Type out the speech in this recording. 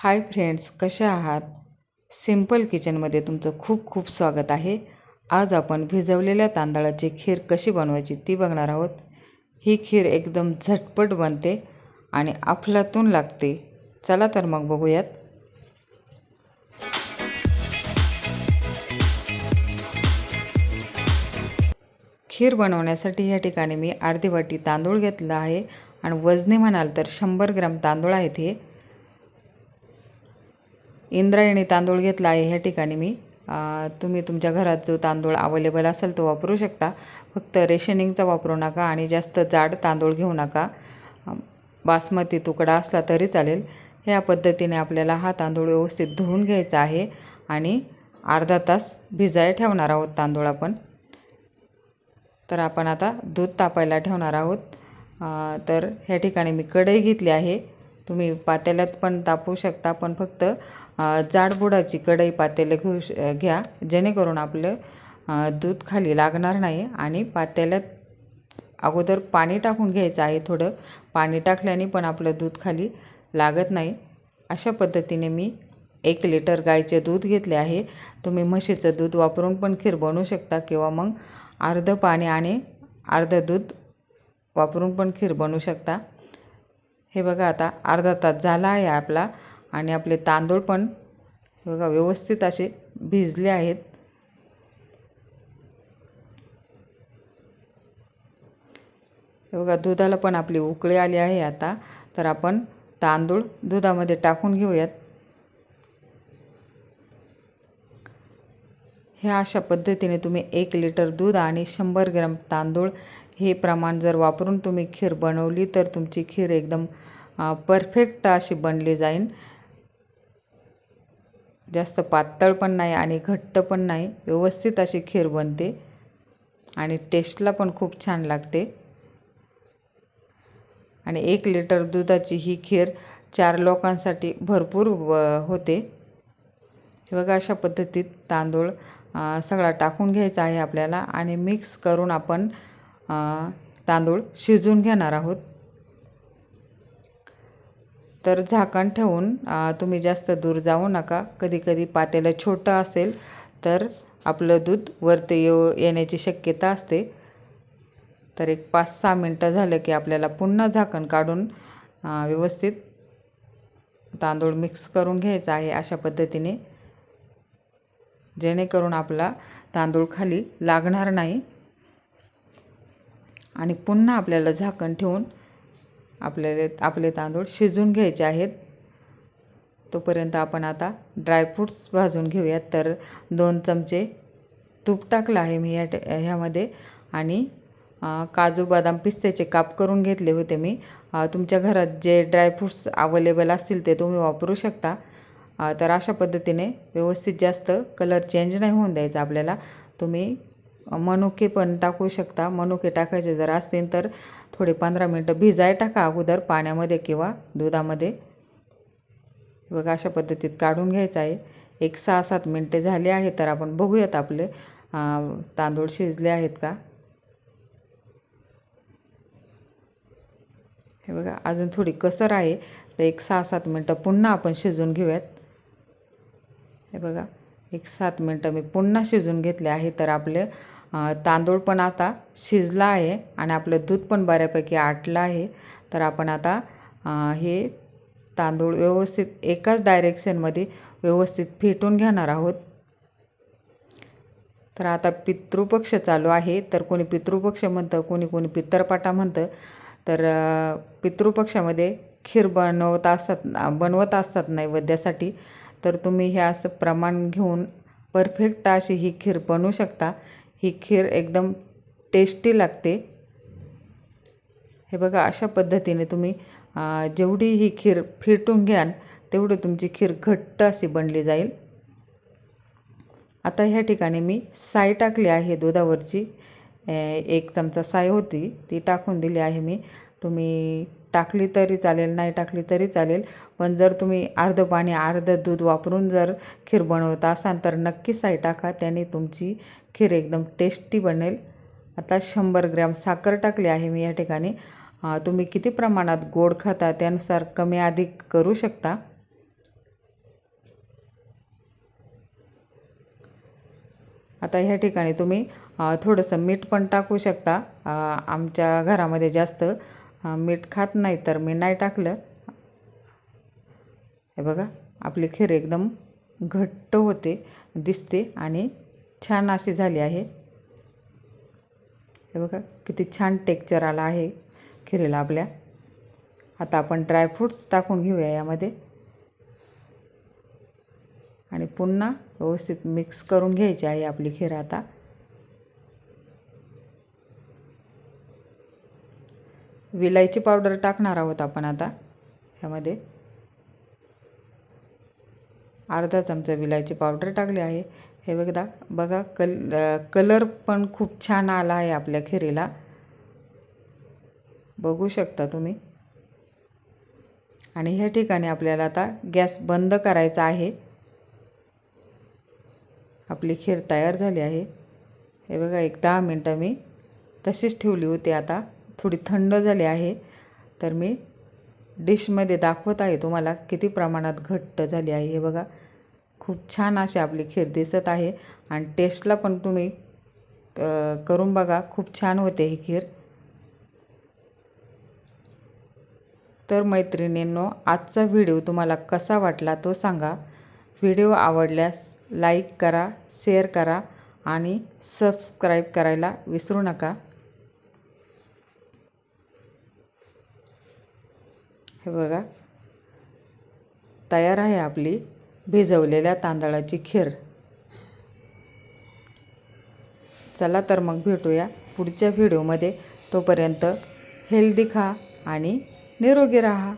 Hi friends कसे आहात? Simple किचनमध्ये तुमचं खूप खूप स्वागत आहे. आज आपण भिजवलेल्या तांदळाची खीर कशी बनवायची ती बघणार आहोत. ही खीर एकदम झटपट बनते आणि अफलातून लागते. चला तर मग बघूयात. खीर बनवण्यासाठी या ठिकाणी मी अर्धी वाटी तांदूळ घेतला आहे आणि वजनी म्हणाल तर शंभर ग्राम तांदूळ आहेत हे. इंद्रायणी तांदूळ घेतला आहे ह्या ठिकाणी मी. तुम्ही तुमच्या घरात जो तांदूळ अवेलेबल असेल तो वापरू शकता. फक्त रेशनिंगचा वापरू नका आणि जास्त जाड तांदूळ घेऊ नका. बासमती तुकडा असला तरी चालेल. ह्या पद्धतीने आपल्याला हा तांदूळ व्यवस्थित धुवून घ्यायचा आहे आणि अर्धा तास भिजाय ठेवणार आहोत तांदूळ आपण. तर आपण आता दूध तापायला ठेवणार आहोत. तर ह्या ठिकाणी मी कढई घेतली आहे. तुम्ही पातेल्यात पण तापवू शकता पण फक्त जाडबुडाची कढई पातेले घेऊ श घ्या. जेणेकरून आपलं दूध खाली लागणार नाही आणि पातेल्यात अगोदर पाणी टाकून घ्यायचं आहे थोडं. पाणी टाकल्याने पण आपलं दूध खाली लागत नाही. अशा पद्धतीने मी एक लिटर गाईचे दूध घेतले आहे. तुम्ही म्हशीचं दूध वापरून पण खीर बनवू शकता किंवा मग अर्धं पाणी आणि अर्धं दूध वापरून पण खीर बनवू शकता. हे बघा आता अर्धा तास झाला आहे आपला आणि आपले तांदूळ पण बघा व्यवस्थित असे भिजले आहेत. हे बघा दुधाला पण आपली उकळी आली आहे आता. तर आपण तांदूळ दुधामध्ये टाकून घेऊयात. ह्या अशा पद्धतीने तुम्ही एक लिटर दूध आणि शंभर ग्रॅम तांदूळ हे प्रमाण जर वापरून तुम्ही खीर बनवली तर तुमची खीर एकदम परफेक्ट अशी बनली जाईल. जास्त पातळ पण नाही आणि घट्ट पण नाही. व्यवस्थित अशी खीर बनते आणि टेस्टला पण खूप छान लागते. आणि एक लिटर दुधाची ही खीर चार लोकांसाठी भरपूर होते. हे बघा अशा पद्धतीत तांदूळ सगळा टाकून घ्यायचा आहे आपल्याला आणि मिक्स करून आपण तांदूळ शिजून घेणार आहोत. तर झाकण ठेवून तुम्ही जास्त दूर जाऊ नका. कधी कधी पातेलं छोटं असेल तर आपलं दूध वरती येऊ येण्याची शक्यता असते. तर एक पाच सहा मिनटं झालं की आपल्याला पुन्हा झाकण काढून व्यवस्थित तांदूळ मिक्स करून घ्यायचा आहे अशा पद्धतीने. जेणेकरून आपला तांदूळ खाली लागणार नाही. आणि पुन्हा आपल्याला झाकण ठेवून आपल्याला आपले तांदूळ शिजून घ्यायचे आहेत. तोपर्यंत आपण आता ड्रायफ्रूट्स भाजून घेऊयात. तर दोन चमचे तूप टाकलं आहे मी या ह्यामध्ये आणि काजू बदाम पिस्त्याचे काप करून घेतले होते मी. तुमच्या घरात जे ड्रायफ्रूट्स अवेलेबल असतील ते तुम्ही वापरू शकता. तर अशा पद्धतीने व्यवस्थित जास्त कलर चेंज नाही होऊन द्यायचा आपल्याला. तुम्ही मनुके पण टाकू शकता. मनुके टाकायचे जर असतील तर थोडे पंधरा मिनटं भिजाय टाका अगोदर पाण्यामध्ये किंवा दुधामध्ये. बघा अशा पद्धतीत काढून घ्यायचं आहे. एक सहा सात मिनटे झाले आहे तर आपण बघूयात आपले तांदूळ शिजले आहेत का? हे बघा अजून थोडी कसर आहे. तर एक सहा सात मिनटं पुन्हा आपण शिजून घेऊयात. हे बघा. एक सात मिनटं मी पुन्हा शिजून घेतले आहे तर आपले तांदूळ पण आता शिजला आहे आणि आपलं दूध पण बऱ्यापैकी आटलं आहे. तर आपण आता हे तांदूळ व्यवस्थित एकाच डायरेक्शनमध्ये व्यवस्थित फेटून घेणार आहोत. तर आता पितृपक्ष चालू आहे तर कोणी पितृपक्ष म्हणतं कोणी कोणी पितरपाटा म्हणतं तर पितृपक्षामध्ये खीर बनवत असतात बनवत असतात नैवेद्यासाठी. तर तुम्ही हे असं प्रमाण घेऊन परफेक्ट अशी ही खीर बनवू शकता. ही खीर एकदम टेस्टी लागते. हे बघा अशा पद्धतीने तुम्ही जेवढी ही खीर फेटून घ्याल तेवढी तुमची खीर घट्ट अशी बनली जाईल. आता ह्या ठिकाणी मी साय टाकली आहे दुधावरची. एक चमचा साय होती ती टाकून दिली आहे मी. तुम्ही टाकली तरी चालेल नाही टाकली तरी चालेल. पण जर तुम्ही अर्धं पाणी अर्धं दूध वापरून जर खीर बनवत असाल तर नक्की साई टाका. त्याने तुमची खीर एकदम टेस्टी बनेल. आता शंभर ग्रॅम साखर टाकली आहे मी या ठिकाणी. तुम्ही किती प्रमाणात गोड खाता त्यानुसार कमी अधिक करू शकता. आता ह्या ठिकाणी तुम्ही थोडंसं मीठ पण टाकू शकता. आमच्या घरामध्ये जास्त हां मीठ खात नाही तर मी नाही टाकलं. हे बघा आपली खीर एकदम घट्ट होते दिसते आणि छान अशी झाली आहे. हे बघा किती छान टेक्चर आला आहे खिरीला आपल्या. आता आपण ड्रायफ्रूट्स टाकून घेऊया यामध्ये. आणि पुन्हा व्यवस्थित मिक्स करून घ्यायची आहे आपली खीर आता. विलायची पावडर टाकणार आहोत आपण आता. ह्यामध्ये. अर्धा चमचा विलायची पावडर टाकली आहे. हे बघा बघा कल कलर पण खूप छान आला आहे आपल्या खिरीला. बघू शकता तुम्ही. आणि ह्या ठिकाणी आपल्याला आता गॅस बंद करायचा आहे. आपली खीर तयार झाली आहे. हे बघा एक दहा मिनटं मी तशीच ठेवली होती आता. थोडी थंड झाली आहे तर मी डिशमध्ये दाखवत आहे तुम्हाला किती प्रमाणात घट्ट झाली आहे. हे बघा खूप छान अशी आपली खीर दिसत आहे आणि टेस्टला पण तुम्ही क- करून बघा खूप छान होते ही खीर. तर मैत्रिणींनो आजचा व्हिडिओ तुम्हाला कसा वाटला तो सांगा. व्हिडिओ आवडल्यास लाईक करा शेअर करा आणि सबस्क्राईब करायला विसरू नका. हे बघा. तयार आहे आपली भिजवलेल्या तांदळाची खीर. चला तर मग भेटूया पुढच्या व्हिडिओमध्ये तोपर्यंत हेल्दी खा आणि निरोगी राहा.